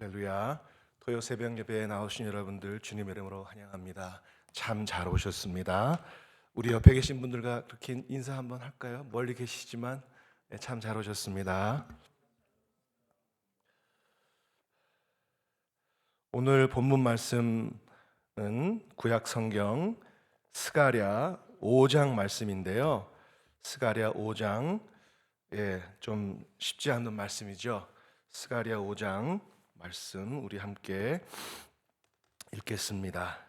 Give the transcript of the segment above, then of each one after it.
할렐루야. 토요 새벽 예배에 나오신 여러분들 주님 이름으로 환영합니다. 참 잘 오셨습니다. 우리 옆에 계신 분들과 그렇게 인사 한번 할까요? 멀리 계시지만 네, 참잘 오셨습니다. 오늘 본문 말씀은 구약 성경 스가랴 5장 말씀인데요. 스가랴 5장 예, 좀 쉽지 않은 말씀이죠. 스가랴 5장 말씀 우리 함께 읽겠습니다.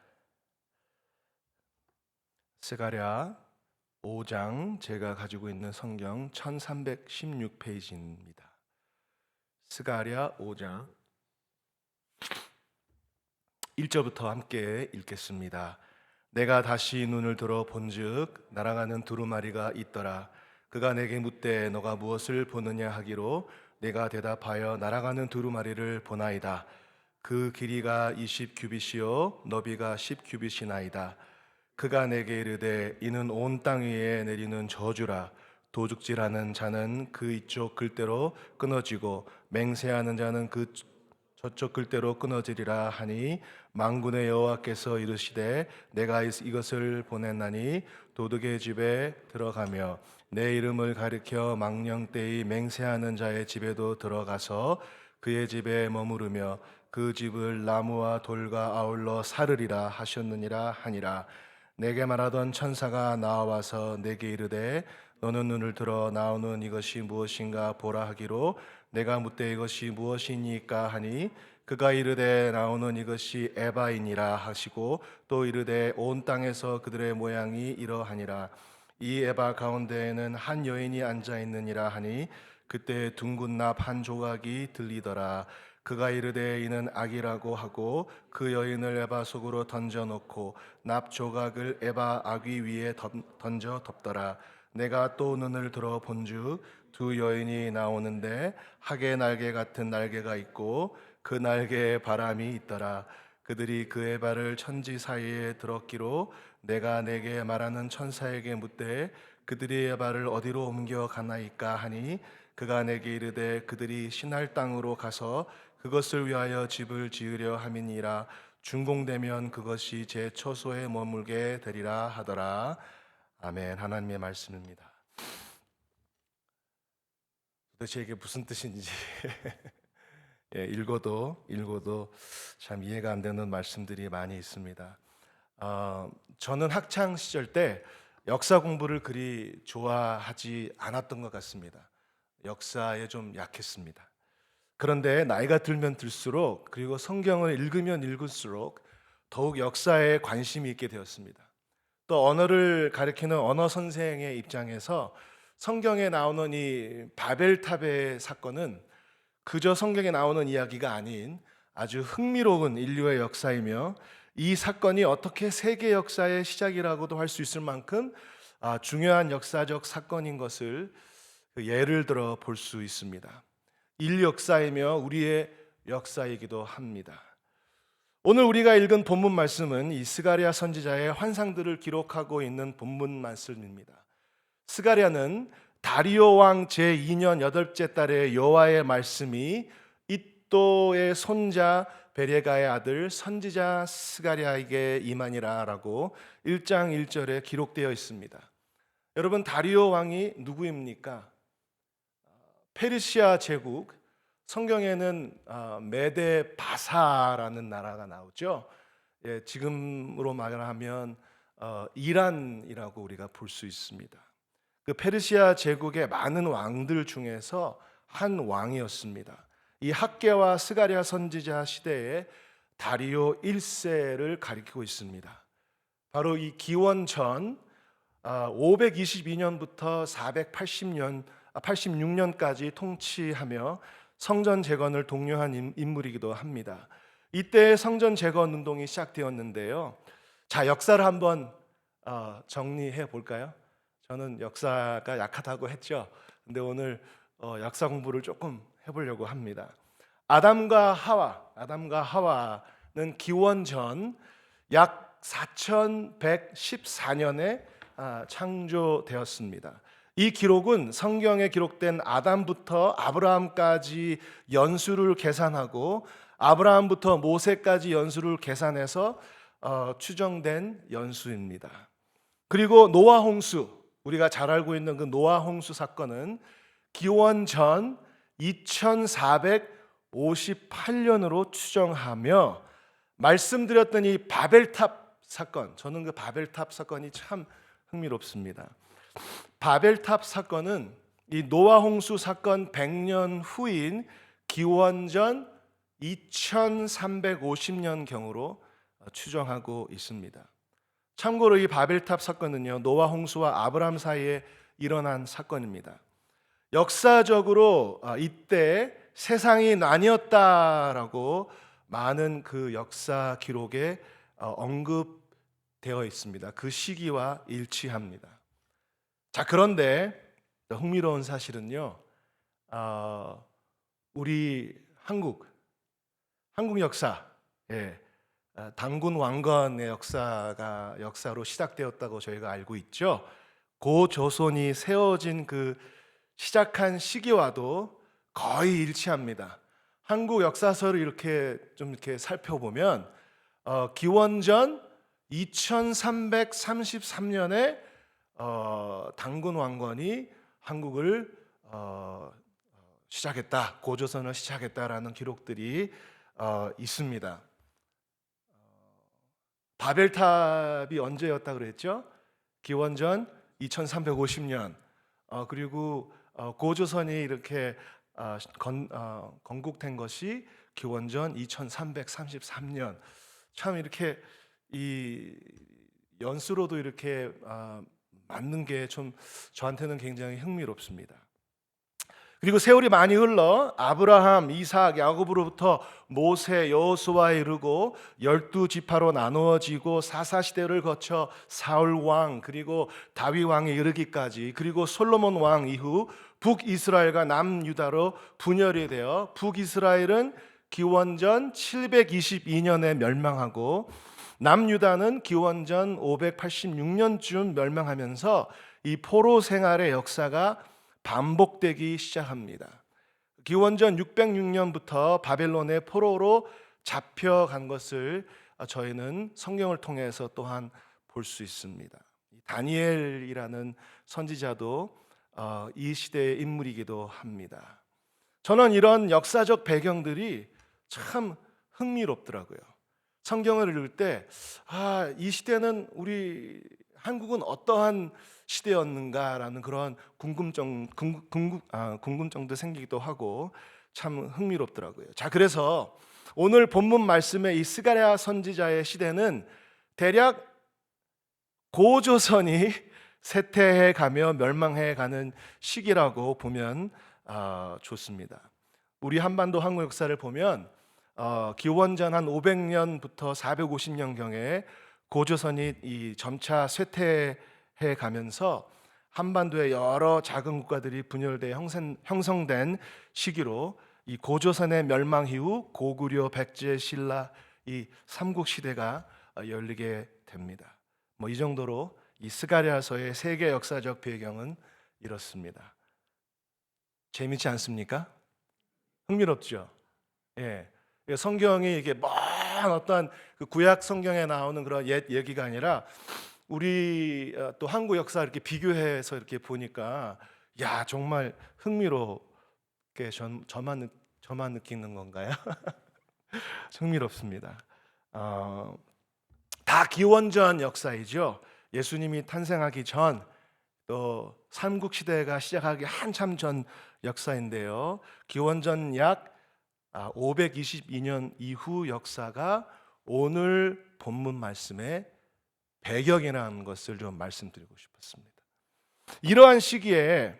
스가랴 5장 제가 가지고 있는 성경 1316페이지입니다. 스가랴 5장 1절부터 함께 읽겠습니다. 내가 다시 눈을 들어 본즉 날아가는 두루마리가 있더라. 그가 내게 묻되 너가 무엇을 보느냐 하기로 내가 대답하여 날아가는 두루마리를 보나이다. 그 길이가 20규빗이요 너비가 10규빗이나이다. 그가 내게 이르되 이는 온 땅 위에 내리는 저주라. 도둑질하는 자는 그 이쪽 글대로 끊어지고 맹세하는 자는 그 저쪽 글대로 끊어지리라 하니 망군의 여호와께서 이르시되 내가 이것을 보냈나니 도둑의 집에 들어가며 내 이름을 가리켜 망령 때의 맹세하는 자의 집에도 들어가서 그의 집에 머무르며 그 집을 나무와 돌과 아울러 사르리라 하셨느니라 하니라. 내게 말하던 천사가 나와서 내게 이르되 너는 눈을 들어 나오는 이것이 무엇인가 보라 하기로 내가 묻되 이것이 무엇이니까 하니 그가 이르되 나오는 이것이 에바이니라 하시고 또 이르되 온 땅에서 그들의 모양이 이러하니라. 이 에바 가운데에는 한 여인이 앉아 있느니라 하니 그때 둥근 납 한 조각이 들리더라. 그가 이르되 이는 악이라고 하고 그 여인을 에바 속으로 던져 놓고 납 조각을 에바 아귀 위에 던- 던져 덮더라 내가 또 눈을 들어 본즉 두 여인이 나오는데 학의 날개 같은 날개가 있고 그 날개에 바람이 있더라. 그들이 그의 발을 천지 사이에 들었기로 내가 내게 말하는 천사에게 묻되 그들의 발을 어디로 옮겨 가나이까 하니 그가 내게 이르되 그들이 신할 땅으로 가서 그것을 위하여 집을 지으려 함이니라. 준공되면 그것이 제 처소에 머물게 되리라 하더라 아멘 하나님의 말씀입니다. 도대체 이게 무슨 뜻인지 예, 읽어도 읽어도 참 이해가 안 되는 말씀들이 많이 있습니다. 어, 저는 학창 시절 때 역사 공부를 그리 좋아하지 않았던 것 같습니다. 역사에 좀 약했습니다. 그런데 나이가 들면 들수록 그리고 성경을 읽으면 읽을수록 더욱 역사에 관심이 있게 되었습니다. 또 언어를 가리키는 언어 선생의 입장에서 성경에 나오는 이 바벨탑의 사건은 그저 성경에 나오는 이야기가 아닌 아주 흥미로운 인류의 역사이며 이 사건이 어떻게 세계 역사의 시작이라고도 할 수 있을 만큼 아, 중요한 역사적 사건인 것을 그 예를 들어 볼 수 있습니다. 인류 역사이며 우리의 역사이기도 합니다. 오늘 우리가 읽은 본문 말씀은 이 스가랴 선지자의 환상들을 기록하고 있는 본문 말씀입니다. 스가랴는 다리오 왕 제2년 여덟째 달에 여호와의 말씀이 이또의 손자 베레가의 아들 선지자 스가랴에게 임하니라라고 1장 1절에 기록되어 있습니다. 여러분 다리오 왕이 누구입니까? 페르시아 제국 성경에는 아, 메데 바사라는 나라가 나오죠. 예, 지금으로 말하면 어, 이란이라고 우리가 볼 수 있습니다. 그 페르시아 제국의 많은 왕들 중에서 한 왕이었습니다. 이 학계와 스가랴 선지자 시대에 다리오 1세를 가리키고 있습니다. 바로 이 기원 전 522년부터 480년 86년까지 통치하며 성전 재건을 독려한 인- 인물이기도 합니다. 이때 성전 재건 운동이 시작되었는데요. 자 역사를 한번 어, 정리해 볼까요? 저는 역사가 약하다고 했죠. 근데 오늘 어, 역사 공부를 조금 해보려고 합니다. 아담과 하와, 아담과 하와는 기원 전 약 4114년에 아, 창조되었습니다. 이 기록은 성경에 기록된 아담부터 아브라함까지 연수를 계산하고 아브라함부터 모세까지 연수를 계산해서 어, 추정된 연수입니다. 그리고 노아 홍수 우리가 잘 알고 있는 그 노아 홍수 사건은 기원 전 2458년으로 추정하며 말씀드렸던 이 바벨탑 사건 저는 그 바벨탑 사건이 참 흥미롭습니다. 바벨탑 사건은 이 노아 홍수 사건 100년 후인 기원전 2350년 경으로 추정하고 있습니다. 참고로 이 바벨탑 사건은요 노아 홍수와 아브람 사이에 일어난 사건입니다. 역사적으로 아, 이때 세상이 나뉘었다라고 많은 그 역사 기록에 어, 언급되어 있습니다. 그 시기와 일치합니다. 자 그런데 흥미로운 사실은요, 어, 우리 한국 한국 역사, 예, 아, 당군 왕건의 역사가 역사로 시작되었다고 저희가 알고 있죠. 고 조선이 세워진 그 시작한 시기와도 거의 일치합니다. 한국 역사서를 이렇게 좀 이렇게 살펴보면 어, 기원전 2333년에 어, 당군 왕건이 한국을 어, 시작했다, 고조선을 시작했다라는 기록들이 어, 있습니다. 바벨탑이 언제였다 그랬죠? 기원전 2350년. 어, 그리고 어, 고조선이 이렇게 어, 건, 어, 건국된 것이 기원전 2333년. 참 이렇게 이 연수로도 이렇게 아, 맞는 게 좀 저한테는 굉장히 흥미롭습니다. 그리고 세월이 많이 흘러 아브라함, 이삭, 야곱으로부터 모세, 여호수아에 이르고 열두 지파로 나누어지고 사사 시대를 거쳐 사울 왕 그리고 다윗 왕에 이르기까지 그리고 솔로몬 왕 이후 북 이스라엘과 남 유다로 분열이 되어 북 이스라엘은 기원전 722년에 멸망하고 남유다는 기원전 586년쯤 멸망하면서 이 포로 생활의 역사가 반복되기 시작합니다. 기원전 606년부터 바벨론의 포로로 잡혀간 것을 저희는 성경을 통해서 또한 볼 수 있습니다. 다니엘이라는 선지자도 어, 이 시대의 인물이기도 합니다. 저는 이런 역사적 배경들이 참 흥미롭더라고요. 성경을 읽을 때, 아, 이 시대는 우리 한국은 어떠한 시대였는가라는 그런 궁금증, 궁금, 궁금, 아, 궁금증도 생기기도 하고 참 흥미롭더라고요. 자, 그래서 오늘 본문 말씀의 이 스가랴 선지자의 시대는 대략 고조선이 쇠퇴해 가며 멸망해 가는 시기라고 보면 아, 좋습니다. 우리 한반도 한국 역사를 보면 어, 기원전 한 500년부터 450년 경에 고조선이 이 점차 쇠퇴해 가면서 한반도의 여러 작은 국가들이 분열돼 형성, 형성 된 시기로 이 고조선의 멸망 이후 고구려, 백제, 신라 이 삼국 시대가 열리게 됩니다. 뭐 이 정도로 이 스가랴서의 세계 역사적 배경은 이렇습니다. 재미지 않습니까? 흥미롭죠. 예. 성경이 이게 먼 어떤 그 구약 성경에 나오는 그런 옛 얘기가 아니라 우리 어, 또 한국 역사 이렇게 비교해서 이렇게 보니까 야 정말 흥미롭게 전, 저만 저만 느끼는 건가요? 흥미롭습니다. 어, 다 기원전 역사이죠. 예수님이 탄생하기 전 또 삼국 시대가 시작하기 한참 전 역사인데요. 기원전 약 522년 아, 이후 역사가 오늘 본문 말씀의 배경이라는 것을 좀 말씀드리고 싶었습니다. 이러한 시기에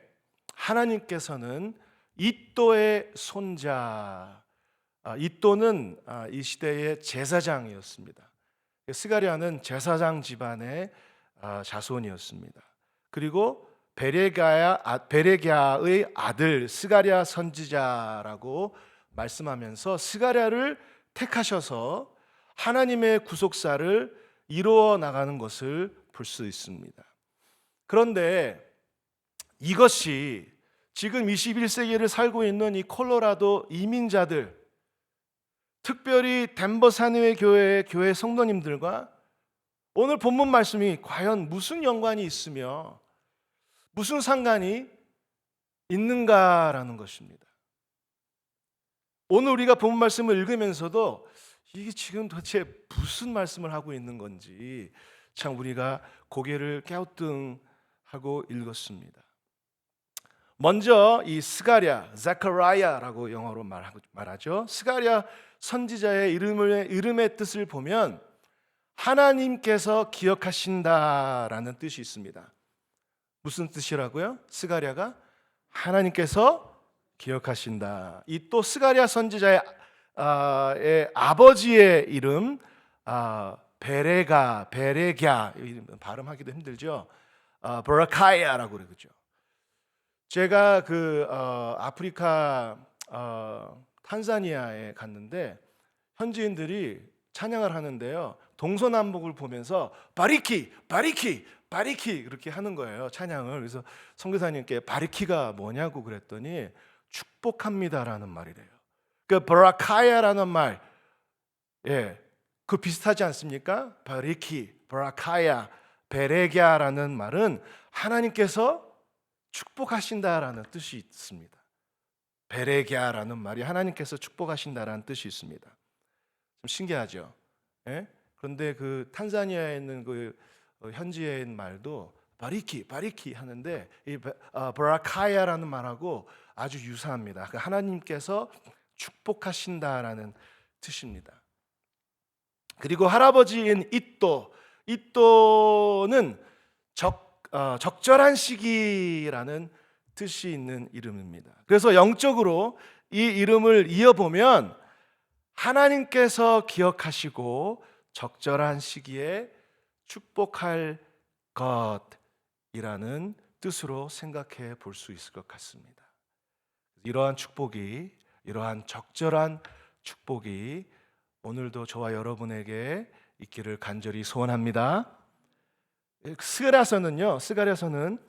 하나님께서는 이또의 손자 아, 이또는 아, 이 시대의 제사장이었습니다. 스가리아는 제사장 집안의 자손이었습니다. 그리고 베레가야 베레갸의 아들 스가랴 선지자라고 말씀하면서 스가랴를 택하셔서 하나님의 구속사를 이루어 나가는 것을 볼 수 있습니다. 그런데 이것이 지금 21세기를 살고 있는 이 콜로라도 이민자들 특별히 덴버 산의회 교회 교회 성도님들과 오늘 본문 말씀이 과연 무슨 연관이 있으며 무슨 상관이 있는가라는 것입니다. 오늘 우리가 본문 말씀을 읽으면서도 이게 지금 도대체 무슨 말씀을 하고 있는 건지 참 우리가 고개를 갸우뚱하고 읽었습니다. 먼저 이 스가랴, 자카라야라고 영어로 말하죠. 스가랴 선지자의 이름을 이름의 뜻을 보면 하나님께서 기억하신다라는 뜻이 있습니다. 무슨 뜻이라고요? 스가랴가 하나님께서 기억하신다. 이 또 스가랴 선지자의 아, 의 아버지의 이름 아, 베레가 베레갸 발음하기도 힘들죠. 아, 브라카야라고 그러죠. 제가 그 어, 아프리카 어, 탄자니아에 갔는데 현지인들이 찬양을 하는데요. 동서남북을 보면서 바리키, 바리키, 바리키 그렇게 하는 거예요. 찬양을. 그래서 선교사님께 바리키가 뭐냐고 그랬더니 축복합니다라는 말이래요. 그 브라카야라는 말, 예, 그 비슷하지 않습니까? 바리키, 브라카야, 베레갸라는 말은 하나님께서 축복하신다라는 뜻이 있습니다. 베레갸라는 말이 하나님께서 축복하신다라는 뜻이 있습니다. 좀 신기하죠. 예? 그런데 그 탄자니아에 있는 그 어, 있는 말도 바리키, 바리키 하는데 이 바- 아, 브라카야라는 말하고 아주 유사합니다. 그 하나님께서 축복하신다라는 뜻입니다. 그리고 할아버지인 이또, 이또는 적, 어, 적절한 시기라는 뜻이 있는 이름입니다. 그래서 영적으로 이 이름을 이어보면 하나님께서 기억하시고 적절한 시기에 축복할 것이라는 뜻으로 생각해 볼 수 있을 것 같습니다. 이러한 축복이 이러한 적절한 축복이 오늘도 저와 여러분에게 있기를 간절히 소원합니다. 스가랴서는요. 스가랴서는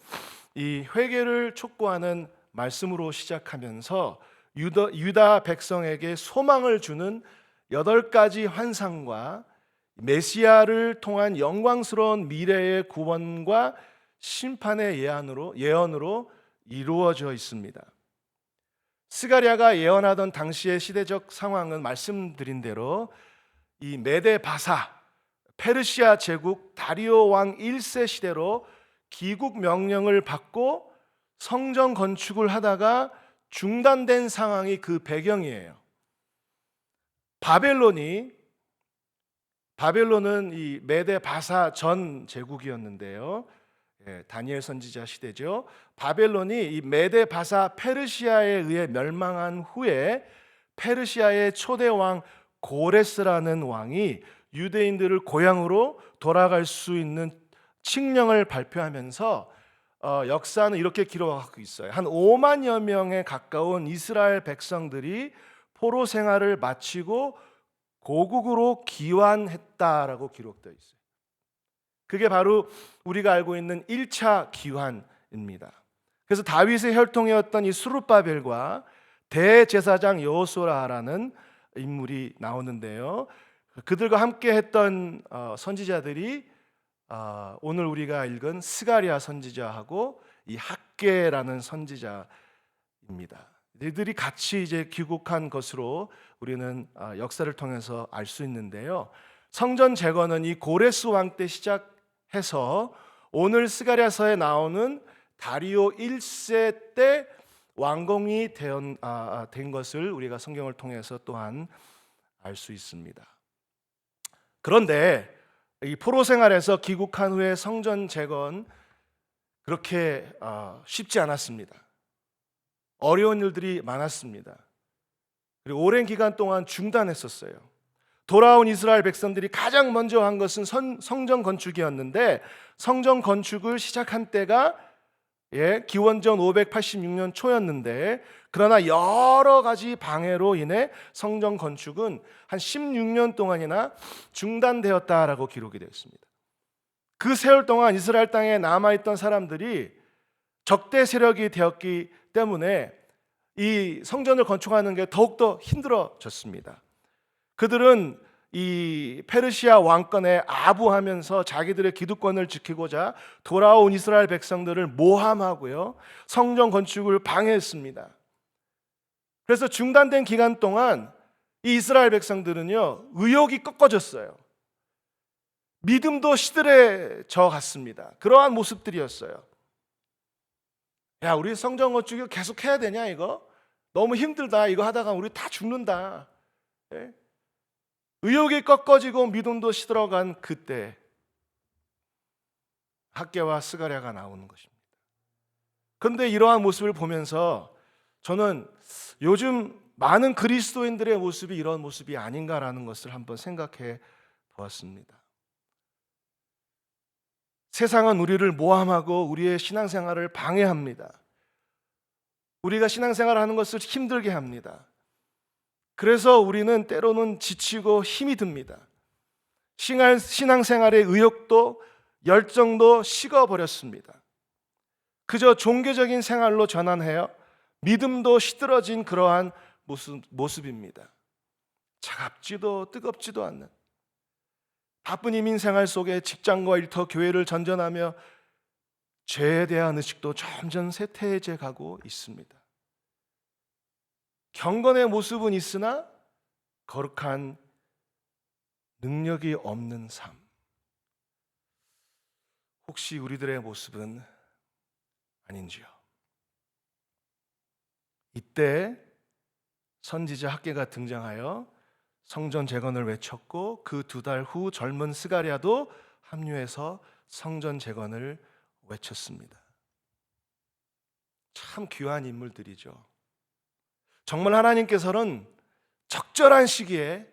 이 회개를 촉구하는 말씀으로 시작하면서 유다, 유다 백성에게 소망을 주는 여덟 가지 환상과 메시아를 통한 영광스러운 미래의 구원과 심판의 예언으로 예언으로 이루어져 있습니다. 스가랴가 예언하던 당시의 시대적 상황은 말씀드린 대로 이 메데 바사 페르시아 제국 다리오 왕 1세 시대로 기국 명령을 받고 성전 건축을 하다가 중단된 상황이 그 배경이에요. 바벨론이 바벨론은 이 메데 바사 전 제국이었는데요. 예, 다니엘 선지자 시대죠. 바벨론이 이 메데 바사 페르시아에 의해 멸망한 후에 페르시아의 초대 왕 고레스라는 왕이 유대인들을 고향으로 돌아갈 수 있는 칙령을 발표하면서 어, 역사는 이렇게 기록하고 있어요. 한 5만여 명에 가까운 이스라엘 백성들이 포로 생활을 마치고 고국으로 귀환했다라고 기록되어 있어요. 그게 바로 우리가 알고 있는 1차 귀환입니다. 그래서 다윗의 혈통이었던 이 수르바벨과 대제사장 여호수아라는 인물이 나오는데요. 그들과 함께 했던 어, 선지자들이 어, 오늘 우리가 읽은 스가리아 선지자하고 이 학계라는 선지자입니다. 이들이 같이 이제 귀국한 것으로 우리는 아, 역사를 통해서 알 수 있는데요. 성전 재건은 이 고레스 왕 때 시작 해서 오늘 스가랴서에 나오는 다리오 1세 때 완공이 된, 아, 아, 된 것을 우리가 성경을 통해서 또한 알 수 있습니다. 그런데 이 포로 생활에서 귀국한 후에 성전 재건 그렇게 아, 쉽지 않았습니다. 어려운 일들이 많았습니다. 그리고 오랜 기간 동안 중단했었어요. 돌아온 이스라엘 백성들이 가장 먼저 한 것은 선- 성전 건축이었는데 성전 건축을 시작한 때가 예, 기원전 586년 초였는데 그러나 여러 가지 방해로 인해 성전 건축은 한 16년 동안이나 중단되었다라고 기록이 되어 있습니다. 그 세월 동안 이스라엘 땅에 남아 있던 사람들이 적대 세력이 되었기 때문에 이 성전을 건축하는 게 더욱더 힘들어졌습니다. 그들은 이 페르시아 왕권에 아부하면서 자기들의 기득권을 지키고자 돌아온 이스라엘 백성들을 모함하고요. 성전 건축을 방해했습니다. 그래서 중단된 기간 동안 이 이스라엘 백성들은요. 의욕이 꺾어졌어요. 믿음도 시들해져 갔습니다. 그러한 모습들이었어요. 야, 우리 성전 건축 계속 해야 되냐 이거? 너무 힘들다. 이거 하다가 우리 다 죽는다. 예? 의욕이 꺾어지고 믿음도 시들어간 그때 학계와 스가랴가 나오는 것입니다. 그런데 이러한 모습을 보면서 저는 요즘 많은 그리스도인들의 모습이 이런 모습이 아닌가라는 것을 한번 생각해 보았습니다. 세상은 우리를 모함하고 우리의 신앙생활을 방해합니다. 우리가 신앙생활을 하는 것을 힘들게 합니다. 그래서 우리는 때로는 지치고 힘이 듭니다. 신앙- 신앙생활의 의욕도 열정도 식어버렸습니다. 그저 종교적인 생활로 전환해요. 믿음도 시들어진 그러한 모습, 모습입니다. 차갑지도 뜨겁지도 않는 바쁜 이민 생활 속에 직장과 일터 교회를 전전하며 죄에 대한 의식도 점점 쇠퇴해져 가고 있습니다. 경건의 모습은 있으나 거룩한 능력이 없는 삶. 혹시 우리들의 모습은 아닌지요? 이때 선지자 학계가 등장하여 성전 재건을 외쳤고 그 두 달 후 젊은 스가랴도 합류해서 성전 재건을 외쳤습니다. 참 귀한 인물들이죠. 정말 하나님께서는 적절한 시기에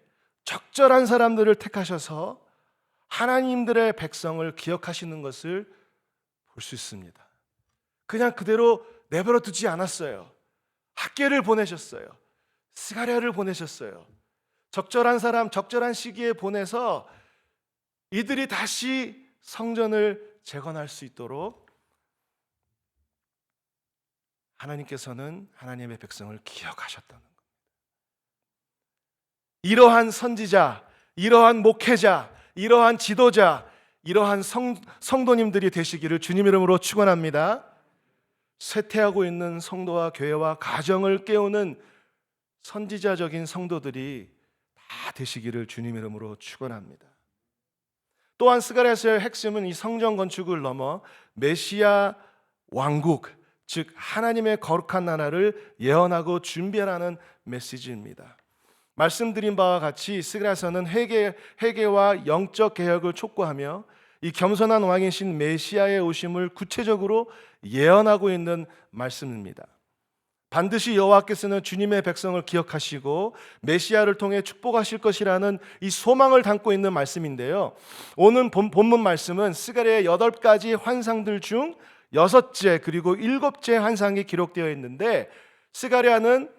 적절한 사람들을 택하셔서 하나님들의 백성을 기억하시는 것을 볼 수 있습니다. 그냥 그대로 내버려 두지 않았어요. 학계를 보내셨어요. 스가랴를 보내셨어요. 적절한 사람, 적절한 시기에 보내서 이들이 다시 성전을 재건할 수 있도록 하나님께서는 하나님의 백성을 기억하셨다는 겁니다. 이러한 선지자, 이러한 목회자, 이러한 지도자, 이러한 성, 성도님들이 되시기를 주님 이름으로 축원합니다. 쇠퇴하고 있는 성도와 교회와 가정을 깨우는 선지자적인 성도들이 다 되시기를 주님 이름으로 축원합니다. 또한 스가랴서의 핵심은 이 성전 건축을 넘어 메시아 왕국, 즉 하나님의 거룩한 나라를 예언하고 준비하라는 메시지입니다. 말씀드린 바와 같이 스가랴서는 회개 회개와 영적 개혁을 촉구하며 이 겸손한 왕이신 메시아의 오심을 구체적으로 예언하고 있는 말씀입니다. 반드시 여호와께서는 주님의 백성을 기억하시고 메시아를 통해 축복하실 것이라는 이 소망을 담고 있는 말씀인데요. 오늘 본, 본문 말씀은 스가랴의 여덟 가지 환상들 중 여섯째 그리고 일곱째 환상이 기록되어 있는데 스가랴는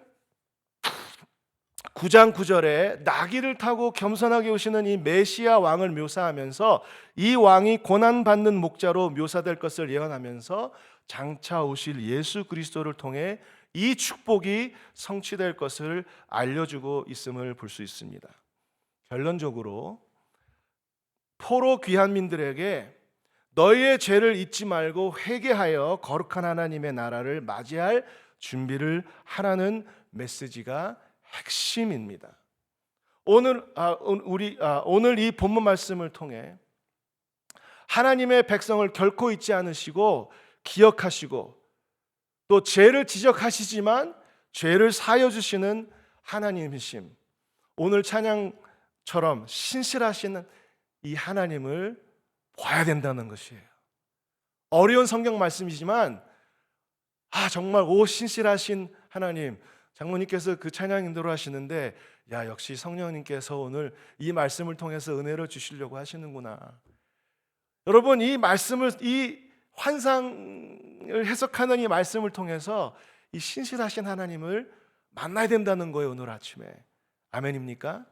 9장 9절에 나귀를 타고 겸손하게 오시는 이 메시아 왕을 묘사하면서 이 왕이 고난 받는 목자로 묘사될 것을 예언하면서 장차 오실 예수 그리스도를 통해 이 축복이 성취될 것을 알려주고 있음을 볼 수 있습니다. 결론적으로 포로 귀한민들에게 너희의 죄를 잊지 말고 회개하여 거룩한 하나님의 나라를 맞이할 준비를 하라는 메시지가 핵심입니다. 오늘 아, 우리 아, 오늘 이 본문 말씀을 통해 하나님의 백성을 결코 잊지 않으시고 기억하시고 또 죄를 지적하시지만 죄를 사여 주시는 하나님이심. 오늘 찬양처럼 신실하시는 이 하나님을 봐야 된다는 것이에요. 어려운 성경 말씀이지만 아 정말 오 신실하신 하나님 장모님께서 그 찬양 인도를 하시는데 야 역시 성령님께서 오늘 이 말씀을 통해서 은혜를 주시려고 하시는구나. 여러분 이 말씀을 이 환상을 해석하는 이 말씀을 통해서 이 신실하신 하나님을 만나야 된다는 거예요 오늘 아침에 아멘입니까?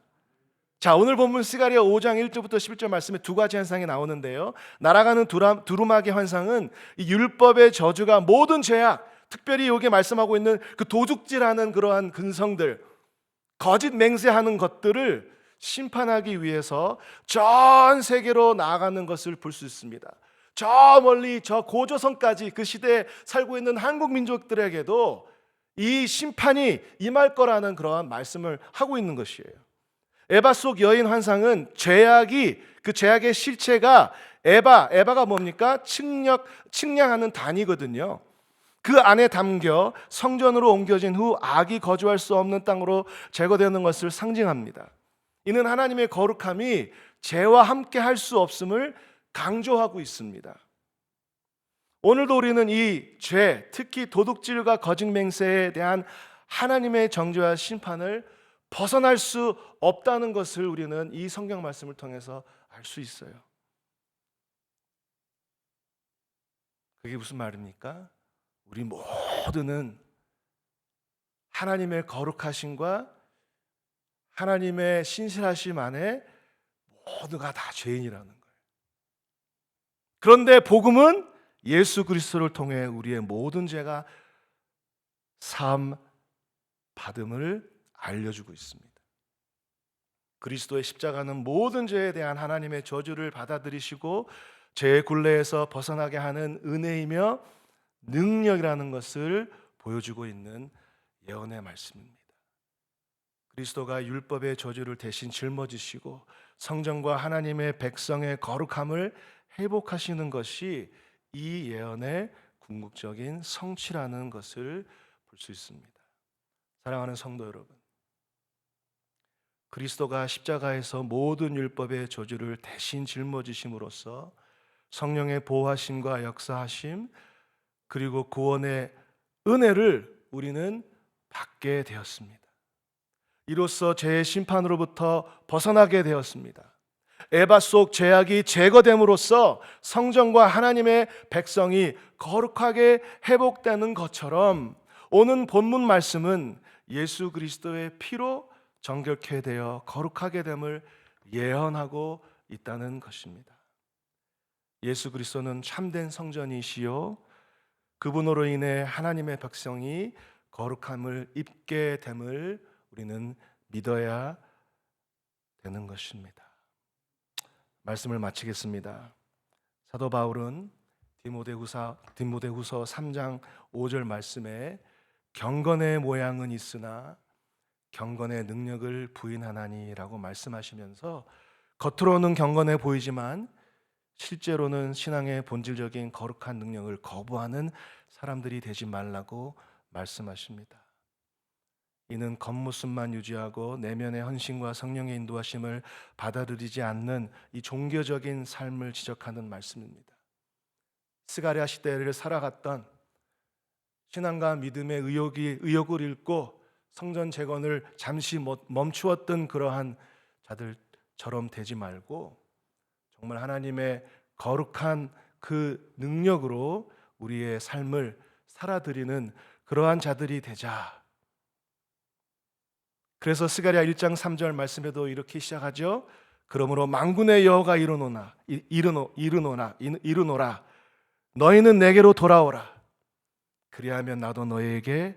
자 오늘 본문 스가리아 5장 1절부터 11절 말씀에 두 가지 환상이 나오는데요 날아가는 두라, 두루마기 환상은 이 율법의 저주가 모든 죄악 특별히 여기 말씀하고 있는 그 도둑질하는 그러한 근성들 거짓 맹세하는 것들을 심판하기 위해서 전 세계로 나아가는 것을 볼 수 있습니다. 저 멀리 저 고조선까지 그 시대에 살고 있는 한국 민족들에게도 이 심판이 임할 거라는 그러한 말씀을 하고 있는 것이에요. 에바 속 여인 환상은 죄악이 그 죄악의 실체가 에바 에바가 뭡니까? 측력 측량하는 단위거든요. 그 안에 담겨 성전으로 옮겨진 후 악이 거주할 수 없는 땅으로 제거되는 것을 상징합니다. 이는 하나님의 거룩함이 죄와 함께 할 수 없음을 강조하고 있습니다. 오늘도 우리는 이 죄, 특히 도둑질과 거짓 맹세에 대한 하나님의 정죄와 심판을 벗어날 수 없다는 것을 우리는 이 성경 말씀을 통해서 알 수 있어요. 그게 무슨 말입니까? 우리 모두는 하나님의 거룩하심과 하나님의 신실하심 안에 모두가 다 죄인이라는 거예요. 그런데 복음은 예수 그리스도를 통해 우리의 모든 죄가 사함 받음을 알려주고 있습니다. 그리스도의 십자가는 모든 죄에 대한 하나님의 저주를 받아들이시고 죄의 굴레에서 벗어나게 하는 은혜이며 능력이라는 것을 보여주고 있는 예언의 말씀입니다. 그리스도가 율법의 저주를 대신 짊어지시고 성전과 하나님의 백성의 거룩함을 회복하시는 것이 이 예언의 궁극적인 성취라는 것을 볼 수 있습니다. 사랑하는 성도 여러분, 그리스도가 십자가에서 모든 율법의 저주를 대신 짊어지심으로써 성령의 보호하심과 역사하심 그리고 구원의 은혜를 우리는 받게 되었습니다. 이로써 죄의 심판으로부터 벗어나게 되었습니다. 에바 속 죄악이 제거됨으로써 성전과 하나님의 백성이 거룩하게 회복되는 것처럼 오는 본문 말씀은 예수 그리스도의 피로 정결케 되어 거룩하게 됨을 예언하고 있다는 것입니다. 예수 그리스도는 참된 성전이시요 그분으로 인해 하나님의 백성이 거룩함을 입게 됨을 우리는 믿어야 되는 것입니다. 말씀을 마치겠습니다. 사도 바울은 디모데후서 디모데후서 3장 5절 말씀에 경건의 모양은 있으나 경건의 능력을 부인하나니라고 말씀하시면서 겉으로는 경건해 보이지만 실제로는 신앙의 본질적인 거룩한 능력을 거부하는 사람들이 되지 말라고 말씀하십니다. 이는 겉모습만 유지하고 내면의 헌신과 성령의 인도하심을 받아들이지 않는 이 종교적인 삶을 지적하는 말씀입니다. 스가랴 시대를 살아갔던 신앙과 믿음의 의욕이 의욕을 잃고 성전 재건을 잠시 멈추었던 그러한 자들처럼 되지 말고 정말 하나님의 거룩한 그 능력으로 우리의 삶을 살아드리는 그러한 자들이 되자. 그래서 스가랴 1장 3절 말씀에도 이렇게 시작하죠. 그러므로 만군의 여호가 이르노나 이르노 이르노나 이르노라 너희는 내게로 돌아오라. 그리하면 나도 너희에게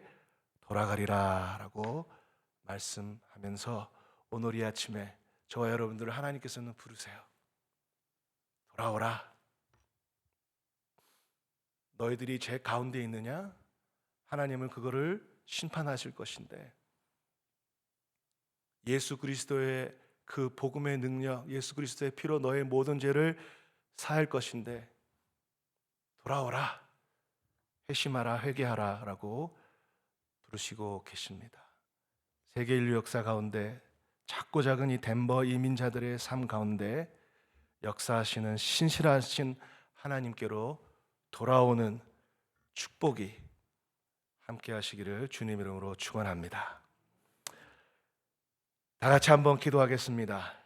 돌아가리라 라고 말씀하면서 오늘 이 아침에 저와 여러분들을 하나님께서는 부르세요. 돌아오라. 너희들이 제 가운데 있느냐? 하나님은 그거를 심판하실 것인데 예수 그리스도의 그 복음의 능력, 예수 그리스도의 피로 너의 모든 죄를 사할 것인데 돌아오라. 회심하라, 회개하라라고 부르시고 계십니다. 세계 인류 역사 가운데 작고 작은 이 덴버 이민자들의 삶 가운데 역사하시는 신실하신 하나님께로 돌아오는 축복이 함께 하시기를 주님 이름으로 축원합니다. 다 같이 한번 기도하겠습니다.